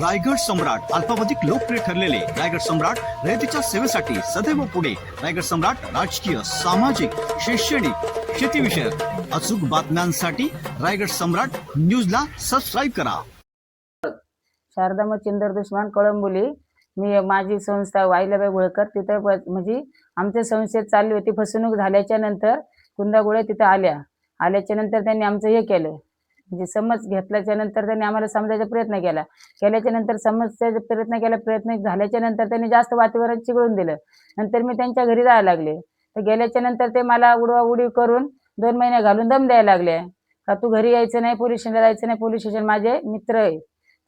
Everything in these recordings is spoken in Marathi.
रायगड सम्राट अल्पावधिक लोकप्रिय ठरलेले रायगड सम्राट रयतेच्या सेवेसाठी सदैव पुढे. रायगड सम्राट राजकीय सामाजिक शैक्षणिक शेतीविषयक अचूक बातम्यांसाठी रायगड सम्राट न्यूजला सबस्क्राईब करा. शारदा मच्छिंदर दुश्मन कळंबोली. मी माझी संस्था वाहिल्याबाई गोळकर तिथं म्हणजे आमच्या संस्थेत चालली होती. फसवणूक झाल्याच्यानंतर कुंदागुळे तिथं आल्या. आल्याच्यानंतर त्यांनी आमचं हे केलं. म्हणजे समज घेतल्याच्या नंतर त्यांनी आम्हाला समजायचा प्रयत्न केला. केल्याच्यानंतर समजायचा प्रयत्न केला प्रयत्न झाल्याच्यानंतर त्यांनी जास्त वातावरण चिघळून दिलं. नंतर मी त्यांच्या घरी जायला लागले. तर गेल्याच्यानंतर ते मला उडवा उडी करून दोन महिने घालून दम द्यायला लागले. का तू घरी यायचं नाही पोलीस स्टेशनला जायचं नाही पोलीस स्टेशन माझे मित्र आहे.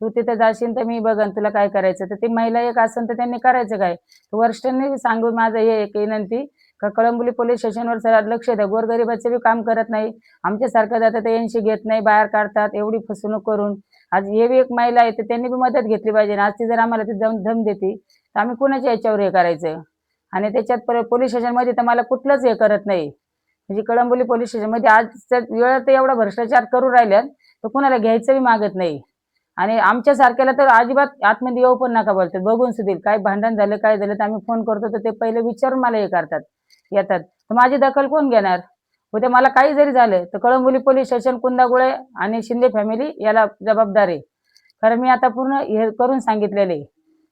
तू तिथे जाशील तर मी बघन तुला काय करायचं. तर ती महिला एक असेल तर त्यांनी करायचं काय? वरिष्ठांनी सांगू माझं हे एक विनंती का कळंबोली पोलीस स्टेशनवर सर लक्ष द्या. गोरगरिबाचं बी काम करत नाही. आमच्यासारखं जातं ते यांशी घेत नाही. बाहेर काढतात. एवढी फसवणूक करून. आज हे बी एक महिला आहे तर त्यांनी बी मदत घेतली पाहिजे. आणि आज ती जर आम्हाला ती जाऊन धम देते तर आम्ही कुणाच्या याच्यावर हे करायचं? आणि त्याच्यात पर पोलीस स्टेशनमध्ये तर मला कुठलंच हे करत नाही. म्हणजे कळंबोली पोलीस स्टेशनमध्ये आज वेळ तर एवढा भ्रष्टाचार करू राहिल्यात तर कुणाला घ्यायचं बी मागत नाही. आणि आमच्यासारख्याला तर अजिबात आतमध्ये येऊ पण नका बोलतात. बघून सुधील. काय भांडण झालं काय झालं तर आम्ही फोन करतो तर ते पहिले विचारून मला हे करतात. येतात. तर माझी दखल कोण घेणार? उद्या मला काही जरी झालं तर कळंबोली पोलीस स्टेशन कुंदागुळे आणि शिंदे फॅमिली याला जबाबदार आहे. कारण मी आता पूर्ण हे करून सांगितलेले आहे.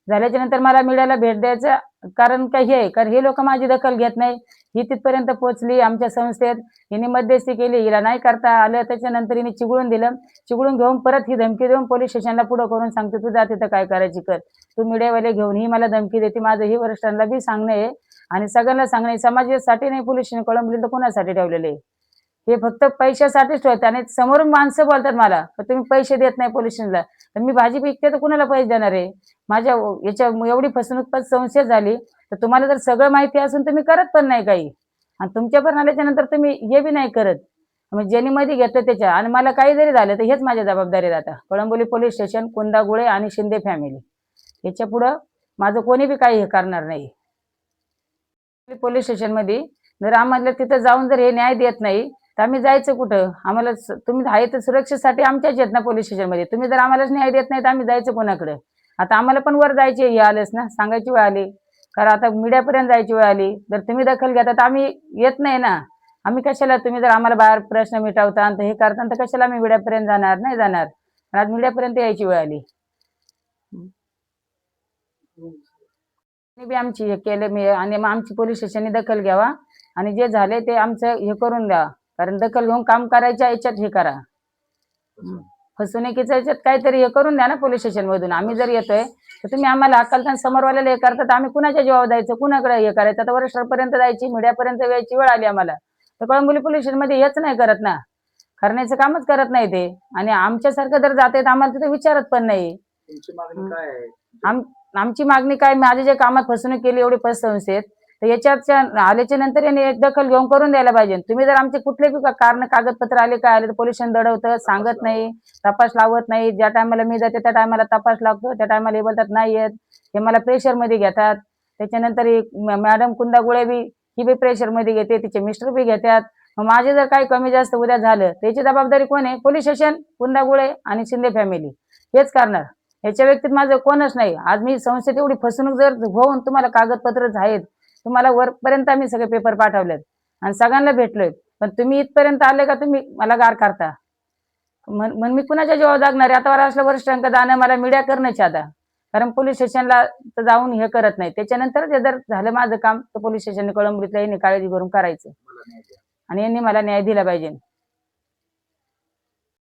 झाल्याच्यानंतर मला मीडियाला भेट द्यायचं कारण काही हे आहे. कारण हे लोक माझी दखल घेत नाही. ही तिथपर्यंत पोहोचली आमच्या संस्थेत हिने मध्यस्थी केली हिला नाही करता आलं. त्याच्यानंतर हिने चिघळून दिलं. चिघळून घेऊन परत ही धमकी देऊन पोलीस स्टेशनला पुढं करून सांगते तू जा तिथं काय करायची कर. तू मीडियावाले घेऊन ही मला धमकी देते. माझं ही वरिष्ठांना बी सांगणं आहे. आणि सगळ्यांना सांगणे समाजासाठी नाही पोलीस कळंबली तर कोणासाठी ठेवलेले? हे फक्त पैशासाठीच ठेवतात आणि समोरून माणसं बोलतात मला "पण तुम्ही पैसे देत नाही पोलिसांना तर मी भाजी विकते तर कुणाला पैसे देणार आहे? माझ्या याच्या एवढी फसवणूक पण संशय झाली. तर तुम्हाला जर सगळं माहिती असून तुम्ही करत पण नाही काही. आणि तुमच्या पण आल्याच्यानंतर तुम्ही हे बी नाही करत. मग ज्यांनी मध्ये घेतलं त्याच्या. आणि मला काही जरी झालं तर हेच माझ्या जबाबदारीत आता कळंबोली पोलीस स्टेशन कुंदागुळे आणि शिंदे फॅमिली. याच्या पुढं माझं कोणी बी काही हे करणार नाही. पोलीस स्टेशनमध्ये जर आम्हाला तिथं जाऊन जर हे न्याय देत नाही तर आम्ही जायचं कुठं? आम्हाला तुम्ही आहे तर सुरक्षेसाठी आमच्याच येत ना पोलीस स्टेशनमध्ये तुम्ही जर आम्हालाच न्याय देत नाही तर आम्ही जायचं कोणाकडे? आता आम्हाला पण वर जायचे हे आलेच ना सांगायची वेळ आली. कारण आता मीडियापर्यंत जायची वेळ आली. जर तुम्ही दखल घेता तर आम्ही येत नाही ना. आम्ही कशाला तुम्ही जर आम्हाला बाहेर प्रश्न मिटवता आणि हे करता तर कशाला आम्ही मीडियापर्यंत जाणार? नाही जाणार. आज मीडियापर्यंत यायची वेळ आली. बी आमची हे केलं मी आणि मग आमची पोलीस स्टेशनने दखल घ्यावा आणि जे झाले ते आमचं हे करून द्या. कारण दखल घेऊन काम करायच्या याच्यात हे करा. फसवणुकीच्या याच्यात काहीतरी हे करून द्या ना पोलीस स्टेशन मधून आम्ही जर येतोय तर तुम्ही आम्हाला अक्कलतान समोरवाल्याला हे करता तर आम्ही कुणाच्या जबाब द्यायचं कुणाकडे हे करायचं? आता वरिष्ठांपर्यंत जायची मीडियापर्यंत यायची वेळ आली आम्हाला. तर कळंबोली पोलीस स्टेशनमध्ये हेच नाही करत ना. करण्याचं कामच करत नाही ते. आणि आमच्यासारखं जर जाते तर आम्हाला तिथे विचारत पण नाही. आम आमची मागणी काय माझे जे कामात फसवणूक केली एवढी पतसंस्थेत तर याच्याच्या आल्याच्यानंतर यांनी एक दखल घेऊन करून द्यायला पाहिजे. तुम्ही जर आमचे कुठले कारण कागदपत्र आले काय आले तर पोलीस दडवतं सांगत नाही तपास लावत नाही. ज्या टायमाला मी जाते त्या टायमाला तपास लागतो. त्या टायमाला हे बोलतात नाही येत. हे मला प्रेशरमध्ये घेतात. त्याच्यानंतर मॅडम कुंदागुळे बी ही बी प्रेशरमध्ये घेते तिचे मिस्टर बी घेतात. माझे जर काही कमी जास्त उद्या झालं त्याची जबाबदारी कोण आहे? पोलीस स्टेशन कुंदागुळे आणि शिंदे फॅमिली. हेच करणार. ह्याच्या व्यक्तीत माझं कोणच नाही. आज मी संस्थेत एवढी फसवणूक जर होऊन तुम्हाला कागदपत्रच आहेत तुम्हाला वरपर्यंत आम्ही सगळे पेपर पाठवलेत आणि सगळ्यांना भेटलोय पण तुम्ही इथपर्यंत आले का तुम्ही मला गार करता? मग मी कुणाच्या जेव्हा जागणार आता वर असलं वरिष्ठांक जाणं मला मीडिया करण्याची आता. कारण पोलीस स्टेशनला तर जाऊन हे करत नाही. त्याच्यानंतर जे जर झालं माझं काम तर पोलीस स्टेशनने कळंबरीतल्या यांनी काळजी करून करायचं. आणि यांनी मला न्याय दिला पाहिजे.